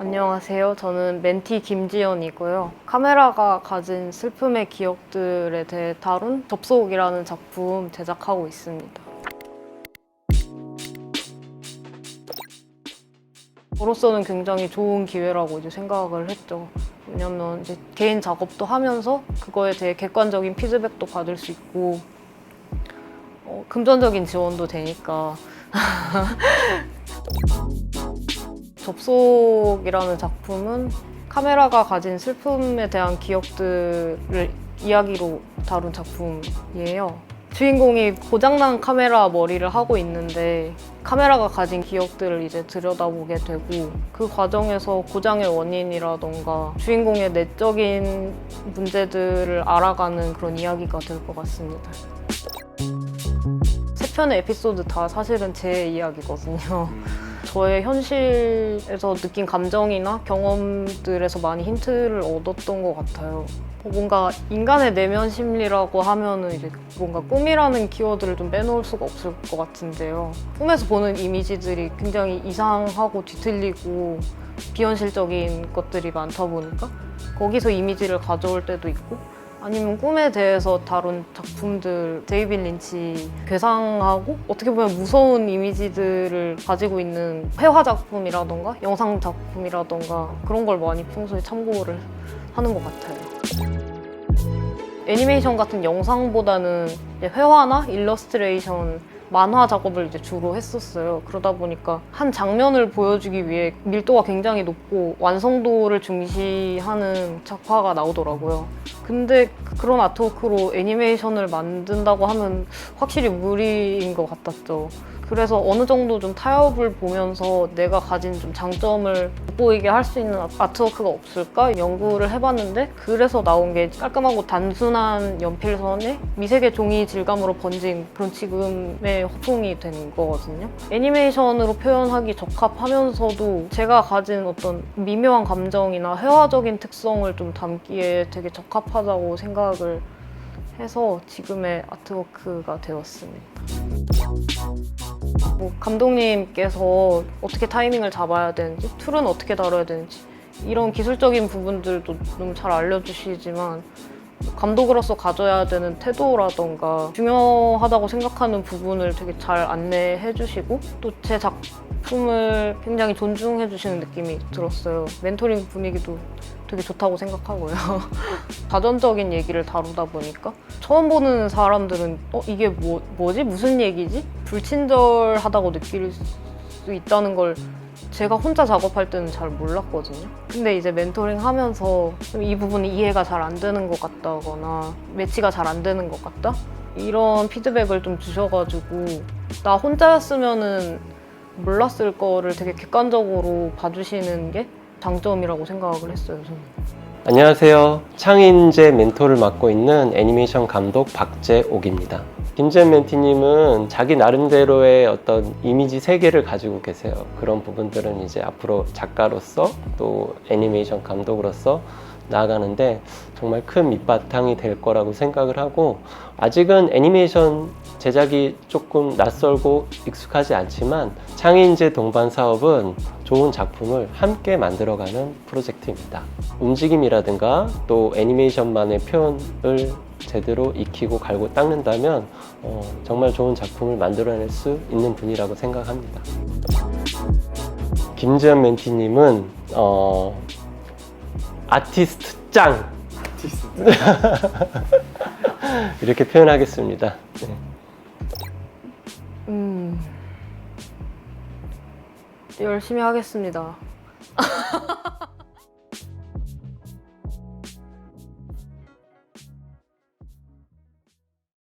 안녕하세요. 저는 멘티 김지연이고요. 카메라가 가진 슬픔의 기억들에 대해 다룬 접속이라는 작품 제작하고 있습니다. 저로서는 굉장히 좋은 기회라고 이제 생각을 했죠. 왜냐면 이제 개인 작업도 하면서 그거에 대해 객관적인 피드백도 받을 수 있고 어, 금전적인 지원도 되니까 접속이라는 작품은 카메라가 가진 슬픔에 대한 기억들을 이야기로 다룬 작품이에요. 주인공이 고장난 카메라 머리를 하고 있는데 카메라가 가진 기억들을 이제 들여다보게 되고 그 과정에서 고장의 원인이라던가 주인공의 내적인 문제들을 알아가는 그런 이야기가 될 것 같습니다. 세 편의 에피소드 다 사실은 제 이야기거든요. 저의 현실에서 느낀 감정이나 경험들에서 많이 힌트를 얻었던 것 같아요. 뭔가 인간의 내면 심리라고 하면은 이제 뭔가 꿈이라는 키워드를 좀 빼놓을 수가 없을 것 같은데요. 꿈에서 보는 이미지들이 굉장히 이상하고 뒤틀리고 비현실적인 것들이 많다 보니까 거기서 이미지를 가져올 때도 있고 아니면 꿈에 대해서 다룬 작품들 데이빗 린치 괴상하고 어떻게 보면 무서운 이미지들을 가지고 있는 회화 작품이라던가 영상 작품이라던가 그런 걸 많이 평소에 참고를 하는 것 같아요. 애니메이션 같은 영상보다는 회화나 일러스트레이션 만화 작업을 이제 주로 했었어요. 그러다 보니까 한 장면을 보여주기 위해 밀도가 굉장히 높고 완성도를 중시하는 작화가 나오더라고요. 근데 그런 아트워크로 애니메이션을 만든다고 하면 확실히 무리인 것 같았죠. 그래서 어느 정도 좀 타협을 보면서 내가 가진 좀 장점을 돋보이게 할 수 있는 아트워크가 없을까 연구를 해봤는데 그래서 나온 게 깔끔하고 단순한 연필선에 미세계 종이 질감으로 번진 그런 지금의 허풍이 된 거거든요. 애니메이션으로 표현하기 적합하면서도 제가 가진 어떤 미묘한 감정이나 회화적인 특성을 좀 담기에 되게 적합하다고 생각을 해서 지금의 아트워크가 되었습니다. 뭐 감독님께서 어떻게 타이밍을 잡아야 되는지, 툴은 어떻게 다뤄야 되는지 이런 기술적인 부분들도 너무 잘 알려주시지만 감독으로서 가져야 되는 태도라던가 중요하다고 생각하는 부분을 되게 잘 안내해 주시고 또 제 작품을 굉장히 존중해 주시는 느낌이 들었어요. 멘토링 분위기도 되게 좋다고 생각하고요. 자전적인 얘기를 다루다 보니까 처음 보는 사람들은 어 이게 뭐 뭐지 무슨 얘기지 불친절하다고 느낄 수 있다는 걸 제가 혼자 작업할 때는 잘 몰랐거든요. 근데 이제 멘토링 하면서 좀이 부분이 이해가 잘 안 되는 것 같다거나 매치가 잘 안 되는 것 같다? 이런 피드백을 좀 주셔가지고 나 혼자였으면은 몰랐을 거를 되게 객관적으로 봐주시는 게 장점이라고 생각을 했어요, 저는. 안녕하세요. 창인제 멘토를 맡고 있는 애니메이션 감독 박재옥입니다. 김재현 멘티님은 자기 나름대로의 어떤 이미지 세계를 가지고 계세요. 그런 부분들은 이제 앞으로 작가로서 또 애니메이션 감독으로서 나아가는데 정말 큰 밑바탕이 될 거라고 생각을 하고 아직은 애니메이션 제작이 조금 낯설고 익숙하지 않지만 창인제 동반 사업은 좋은 작품을 함께 만들어가는 프로젝트입니다. 움직임이라든가 또 애니메이션만의 표현을 제대로 익히고 갈고 닦는다면 어, 정말 좋은 작품을 만들어낼 수 있는 분이라고 생각합니다. 김지현 멘티님은 어, 아티스트 짱 이렇게 표현하겠습니다. 네. 열심히 하겠습니다.